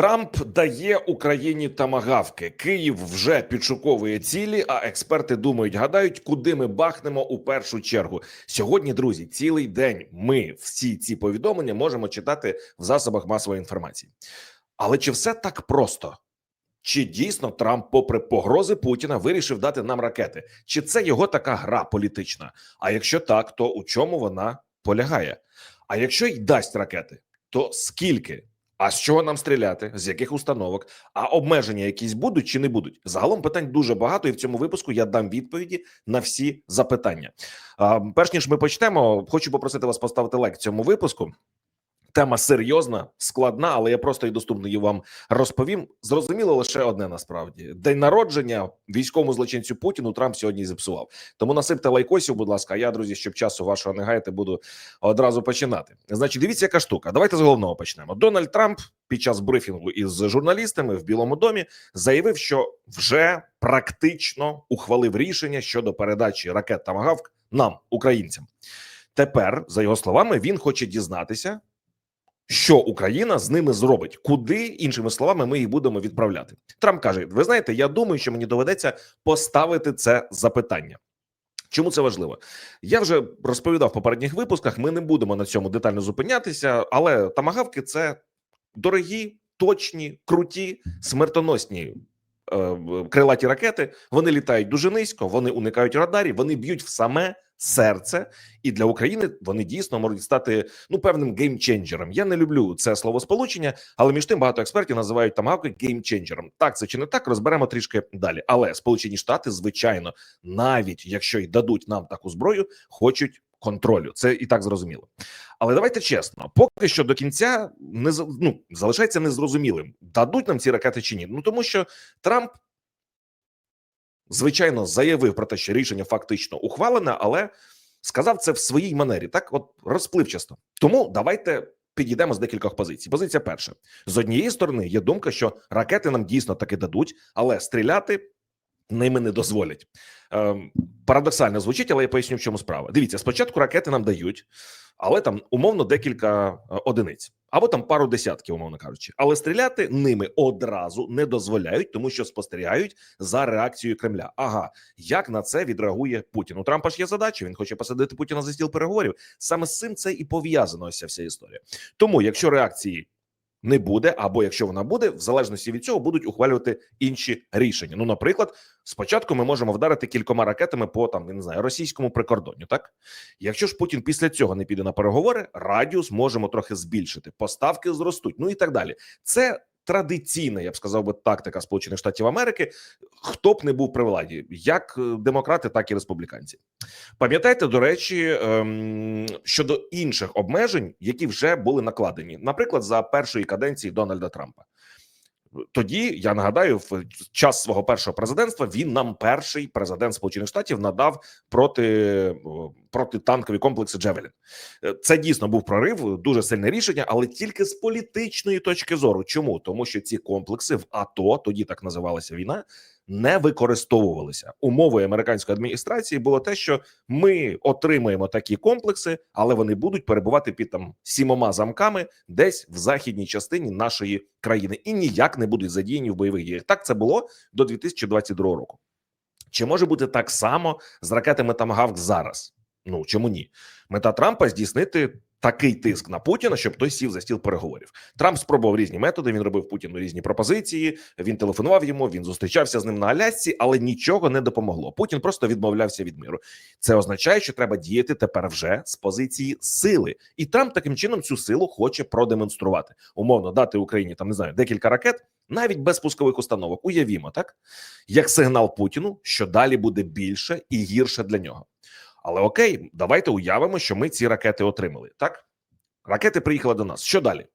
Трамп дає Україні тамагавки. Київ вже підшуковує цілі. А експерти думають, гадають, куди ми бахнемо у першу чергу. Сьогодні, друзі, цілий день ми всі ці повідомлення можемо читати в засобах масової інформації. Але чи все так просто? Чи дійсно Трамп, попри погрози Путіна, вирішив дати нам ракети? Чи це його така гра політична? А якщо так, то у чому вона полягає? А якщо й дасть ракети, то скільки? А з чого нам стріляти? З яких установок? А обмеження якісь будуть чи не будуть? Загалом питань дуже багато, і в цьому випуску я дам відповіді на всі запитання. Перш ніж ми почнемо, хочу попросити вас поставити лайк цьому випуску. Тема серйозна, складна, але я просто і доступно її вам розповім. Зрозуміло лише одне насправді: день народження військовому злочинцю Путіну Трамп сьогодні зіпсував. Тому насипте лайкосів, будь ласка. А я, друзі, щоб часу вашого не гаяти, буду одразу починати. Значить, дивіться, яка штука. Давайте з головного почнемо. Дональд Трамп під час брифінгу із журналістами в Білому домі заявив, що вже практично ухвалив рішення щодо передачі ракет Тамагавк нам, українцям. Тепер, за його словами, він хоче дізнатися що Україна з ними зробить, куди іншими словами ми їх будемо відправляти. Трамп каже: Ви знаєте, я думаю, що мені доведеться поставити це запитання. Чому це важливо? Я вже розповідав в попередніх випусках. Ми не будемо на цьому детально зупинятися, але тамагавки це дорогі, точні, круті, смертоносні крилаті ракети. Вони літають дуже низько, вони уникають радарів, вони б'ють в саме серце, і для України вони дійсно можуть стати ну певним геймченджером. Я не люблю це словосполучення, але між тим багато експертів називають тамагавки геймченджером. Так це чи не так? Розберемо трішки далі. Але Сполучені Штати, звичайно, навіть якщо й дадуть нам таку зброю, хочуть. Контролю, це і так зрозуміло, але давайте чесно, поки що до кінця не ну, залишається незрозумілим, дадуть нам ці ракети чи ні. Ну тому що Трамп звичайно заявив про те, що рішення фактично ухвалене, але сказав це в своїй манері, так от розпливчасто. Тому давайте підійдемо з декількох позицій. Позиція перша з однієї сторони є думка, що ракети нам дійсно таки дадуть, але стріляти. Ними не дозволять ем, парадоксально звучить, але я поясню, в чому справа. Дивіться, спочатку ракети нам дають, але там умовно декілька е, одиниць або там пару десятків, умовно кажучи, але стріляти ними одразу не дозволяють, тому що спостерігають за реакцією Кремля. Ага, як на це відреагує Путін? У Трампа ж є задача. Він хоче посадити Путіна за стіл переговорів. Саме з цим це і пов'язано ось ця вся історія. Тому, якщо реакції не буде, або якщо вона буде, в залежності від цього будуть ухвалювати інші рішення. Ну, наприклад, спочатку ми можемо вдарити кількома ракетами по там не знаю російському прикордонню. Так якщо ж Путін після цього не піде на переговори, радіус можемо трохи збільшити, поставки зростуть, ну і так далі. Це традиційна, я б сказав би, тактика Сполучених Штатів Америки. Хто б не був при владі, як е, демократи, так і республіканці. Пам'ятаєте, до речі, ем, щодо інших обмежень, які вже були накладені, наприклад, за першої каденції Дональда Трампа. Тоді я нагадаю, в час свого першого президентства він нам перший президент Сполучених Штатів надав проти протитанкові комплекси Джевелін. Це дійсно був прорив, дуже сильне рішення, але тільки з політичної точки зору. Чому тому, що ці комплекси в АТО тоді так називалася війна, не використовувалися умовою американської адміністрації. Було те, що ми отримаємо такі комплекси, але вони будуть перебувати під там сімома замками, десь в західній частині нашої країни, і ніяк не будуть задіяні в бойових діях. Так це було до 2022 року. Чи може бути так само з ракетами Тамагавк зараз? Ну чому ні? Мета Трампа здійснити такий тиск на Путіна, щоб той сів за стіл переговорів. Трамп спробував різні методи. Він робив Путіну різні пропозиції. Він телефонував йому. Він зустрічався з ним на Алясці, але нічого не допомогло. Путін просто відмовлявся від миру. Це означає, що треба діяти тепер вже з позиції сили, і Трамп таким чином цю силу хоче продемонструвати. Умовно дати Україні там не знаю декілька ракет. Навіть без пускових установок уявімо так, як сигнал Путіну, що далі буде більше і гірше для нього. Але окей, давайте уявимо, що ми ці ракети отримали. Так, ракети приїхали до нас. Що далі?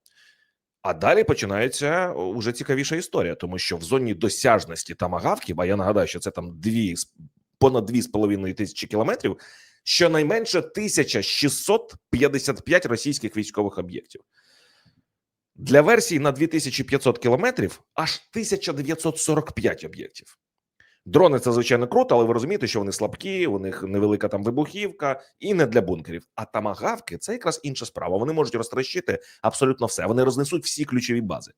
А далі починається уже цікавіша історія, тому що в зоні досяжності тамагавків, а я нагадаю, що це там дві понад дві з половиною тисячі кілометрів, щонайменше 1655 російських військових об'єктів. Для версії на 2500 кілометрів аж 1945 об'єктів. Дрони це звичайно круто, але ви розумієте, що вони слабкі, у них невелика там вибухівка і не для бункерів. А тамагавки це якраз інша справа. Вони можуть розтрощити абсолютно все. Вони рознесуть всі ключові бази.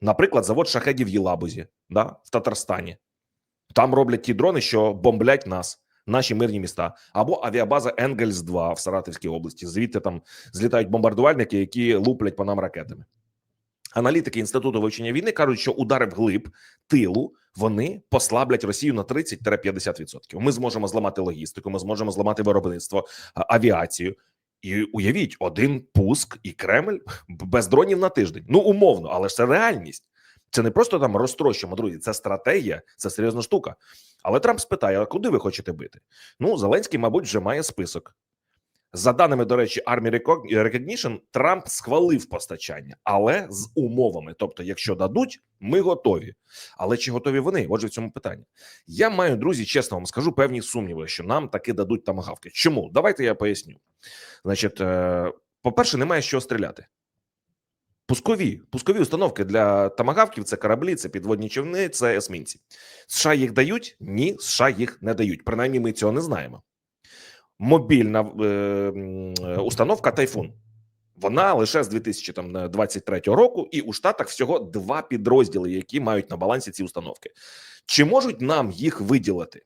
Наприклад, завод шахедів в Єлабузі, да, в Татарстані. Там роблять ті дрони, що бомблять нас, наші мирні міста, або авіабаза Енгельс 2 в Саратовській області. Звідти там злітають бомбардувальники, які луплять по нам ракетами. Аналітики інституту вивчення війни кажуть, що удари вглиб тилу вони послаблять Росію на 30-50%. Ми зможемо зламати логістику, ми зможемо зламати виробництво, авіацію. І уявіть, один пуск і Кремль без дронів на тиждень. Ну умовно, але ж це реальність. Це не просто там розтрощимо, друзі. Це стратегія, це серйозна штука. Але Трамп спитає: а куди ви хочете бити? Ну Зеленський, мабуть, вже має список. За даними, до речі, Army Recog- Recognition, Трамп схвалив постачання, але з умовами. Тобто, якщо дадуть, ми готові. Але чи готові вони? Отже, в цьому питанні. Я маю, друзі, чесно вам скажу, певні сумніви, що нам таки дадуть тамагавки. Чому? Давайте я поясню. Значить, е, по-перше, немає з чого стріляти. Пускові, пускові установки для тамагавків це кораблі, це підводні човни, це есмінці. США їх дають? Ні, США їх не дають. Принаймні, ми цього не знаємо. Мобільна е, е, установка Тайфун. Вона лише з 2023 року, і у Штатах всього два підрозділи, які мають на балансі ці установки. Чи можуть нам їх виділити?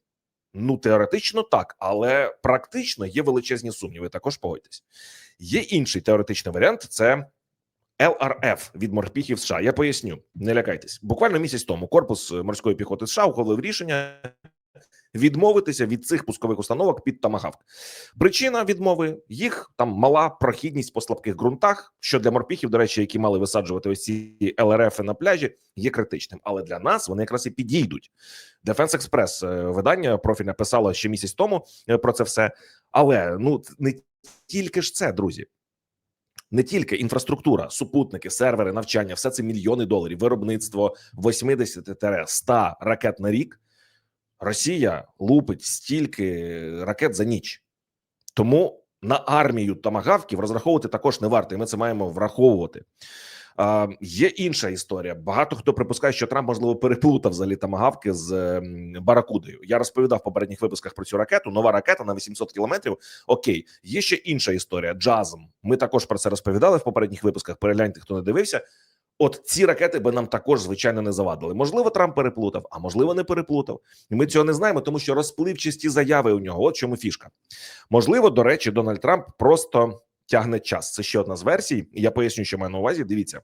Ну, теоретично так, але практично є величезні сумніви. Також погодьтесь. Є інший теоретичний варіант: це ЛРФ від морпіхів США. Я поясню, не лякайтесь. Буквально місяць тому корпус морської піхоти США ухвалив рішення відмовитися від цих пускових установок під Тамагавк. Причина відмови їх там мала прохідність по слабких ґрунтах, що для морпіхів, до речі, які мали висаджувати ось ці ЛРФ на пляжі, є критичним. Але для нас вони якраз і підійдуть. Defense Express е, видання профільне писало ще місяць тому е, про це все. Але ну не тільки ж це, друзі. Не тільки інфраструктура, супутники, сервери, навчання, все це мільйони доларів, виробництво 80-100 ракет на рік. Росія лупить стільки ракет за ніч. Тому на армію тамагавків розраховувати також не варто, і ми це маємо враховувати. А, є інша історія. Багато хто припускає, що Трамп можливо переплутав взагалі тамагавки з ем, Баракудою. Я розповідав в попередніх випусках про цю ракету. Нова ракета на 800 кілометрів. Окей, є ще інша історія. Джазм. Ми також про це розповідали в попередніх випусках. Перегляньте, хто не дивився. От ці ракети би нам також звичайно не завадили. Можливо, Трамп переплутав, а можливо, не переплутав. І ми цього не знаємо, тому що розпливчасті заяви у нього. От чому фішка. Можливо, до речі, Дональд Трамп просто тягне час. Це ще одна з версій. Я поясню, що маю на увазі. Дивіться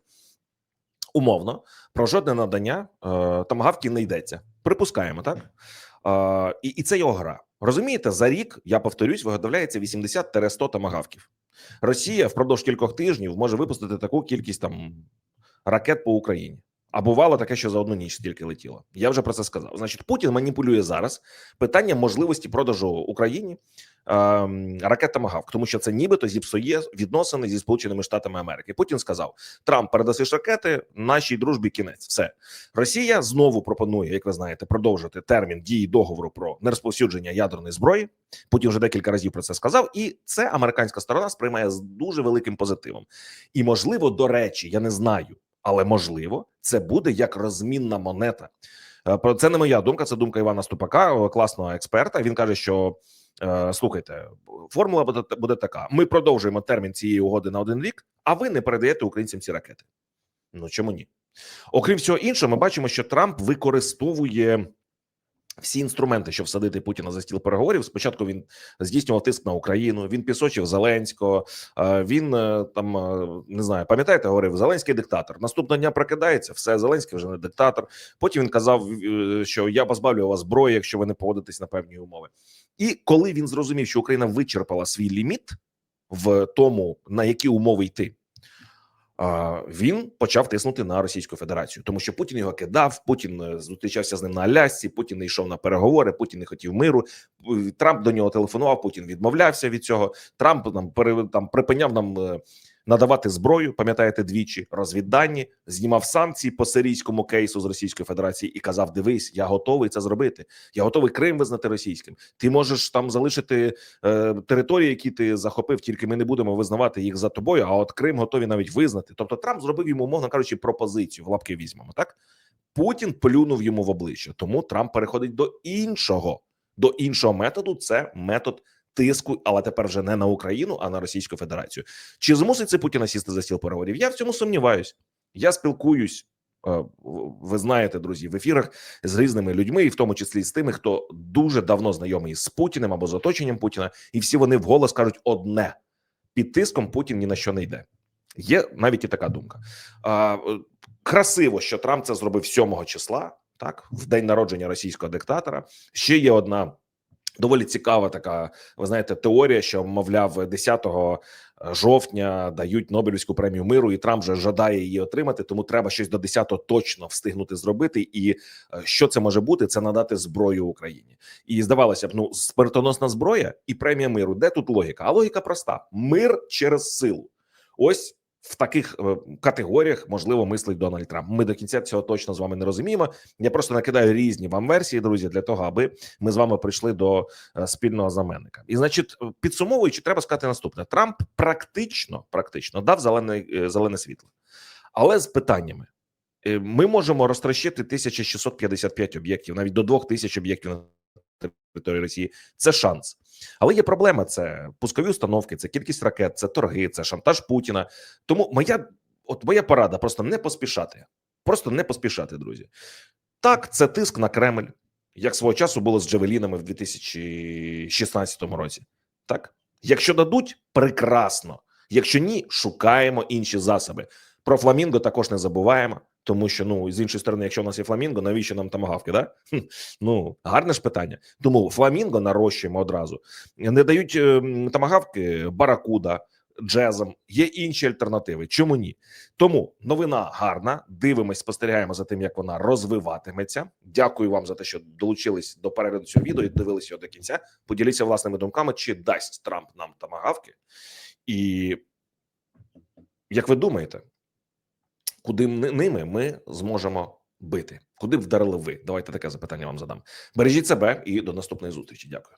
умовно про жодне надання е, тамагавки не йдеться. Припускаємо, так е, і, і це його гра. Розумієте, за рік я повторюсь, виготовляється 80-100 тамагавків. Росія впродовж кількох тижнів може випустити таку кількість там ракет по Україні. А бувало таке, що за одну ніч стільки летіло. Я вже про це сказав. Значить, Путін маніпулює зараз питання можливості продажу Україні ем, ракет «Томагавк», тому що це нібито зіпсує відносини зі Сполученими Штатами Америки. Путін сказав: Трамп передасиш ракети, нашій дружбі кінець. Все Росія знову пропонує, як ви знаєте, продовжити термін дії договору про нерозповсюдження ядерної зброї. Путін вже декілька разів про це сказав, і це американська сторона сприймає з дуже великим позитивом. І можливо, до речі, я не знаю, але можливо, це буде як розмінна монета. Е, Про це не моя думка, це думка Івана Ступака, класного експерта. Він каже, що е, слухайте, формула буде, буде така: ми продовжуємо термін цієї угоди на один рік, а ви не передаєте українцям ці ракети. Ну чому ні? Окрім всього іншого, ми бачимо, що Трамп використовує всі інструменти, щоб всадити Путіна за стіл переговорів. Спочатку він здійснював тиск на Україну. Він пісочив Зеленського. е, Він е, там е, не знаю, пам'ятаєте, говорив Зеленський диктатор. Наступного дня прокидається, все Зеленський вже не диктатор. Потім він казав, що я позбавлю вас зброї, якщо ви не погодитесь на певні умови. І коли він зрозумів, що Україна вичерпала свій ліміт в тому, на які умови йти. Він почав тиснути на Російську Федерацію, тому що Путін його кидав. Путін е, зустрічався з ним на Алясці. Путін не йшов на переговори. Путін не хотів миру. Трамп до нього телефонував. Путін відмовлявся від цього. Трамп нам там припиняв нам е, надавати зброю. Пам'ятаєте, двічі розвіддані, знімав санкції по сирійському кейсу з Російської Федерації і казав: Дивись, я готовий це зробити. Я готовий Крим визнати російським. Ти можеш там залишити е, території, які ти захопив, тільки ми не будемо визнавати їх за тобою. А от Крим готові навіть визнати. Тобто Трамп зробив йому, умовно кажучи, пропозицію в лапки візьмемо. Так Путін плюнув йому в обличчя. Тому Трамп переходить до іншого, до іншого методу. Це метод тиску, але тепер вже не на Україну, а на Російську Федерацію. Чи змусить це Путіна сісти за стіл переговорів? Я в цьому сумніваюсь. Я спілкуюсь Е, Ви знаєте, друзі, в ефірах з різними людьми, і в тому числі з тими, хто дуже давно знайомий з Путіним або з оточенням Путіна, і всі вони вголос кажуть одне: під тиском Путін ні на що не йде. Є навіть і така думка. А, е, Красиво, що Трамп це зробив 7 числа, так в день народження російського диктатора. Ще є одна доволі цікава така. Ви знаєте, теорія, що мовляв, 10 жовтня дають Нобелівську премію миру, і Трамп вже жадає її отримати. Тому треба щось до 10-го точно встигнути зробити. І е, що це може бути? Це надати зброю Україні. І здавалося б, ну смертоносна зброя і премія миру. Де тут логіка? А логіка проста: мир через силу. Ось в таких е, категоріях можливо мислить Дональд Трамп. Ми до кінця цього точно з вами не розуміємо. Я просто накидаю різні вам версії, друзі, для того, аби ми з вами прийшли до е, спільного знаменника. І значить, е, підсумовуючи, треба сказати наступне: Трамп практично практично дав зелене, зелене світло, але з питаннями. Ми можемо розтрощити 1655 об'єктів, навіть до 2000 об'єктів на території Росії. Це шанс. Але є проблема: це пускові установки, це кількість ракет, це торги, це шантаж Путіна. Тому моя от моя порада просто не поспішати. Просто не поспішати, друзі. Так, це тиск на Кремль, як свого часу було з Джавелінами в 2016 році. Так, якщо дадуть, прекрасно. Якщо ні, шукаємо інші засоби. Про фламінго також не забуваємо, тому що ну з іншої сторони, якщо у нас є фламінго, навіщо нам тамагавки? Да? Хм, ну гарне ж питання. Тому фламінго нарощуємо одразу. Не дають е, тамагавки, баракуда, джезом. Є інші альтернативи. Чому ні? Тому новина гарна. Дивимось, спостерігаємо за тим, як вона розвиватиметься. Дякую вам за те, що долучились до перегляду цього відео і дивилися його до кінця. Поділіться власними думками, чи дасть Трамп нам тамагавки, і як ви думаєте, Куди ними ми зможемо бити? Куди вдарили ви? Давайте таке запитання вам задам. Бережіть себе і до наступної зустрічі. Дякую.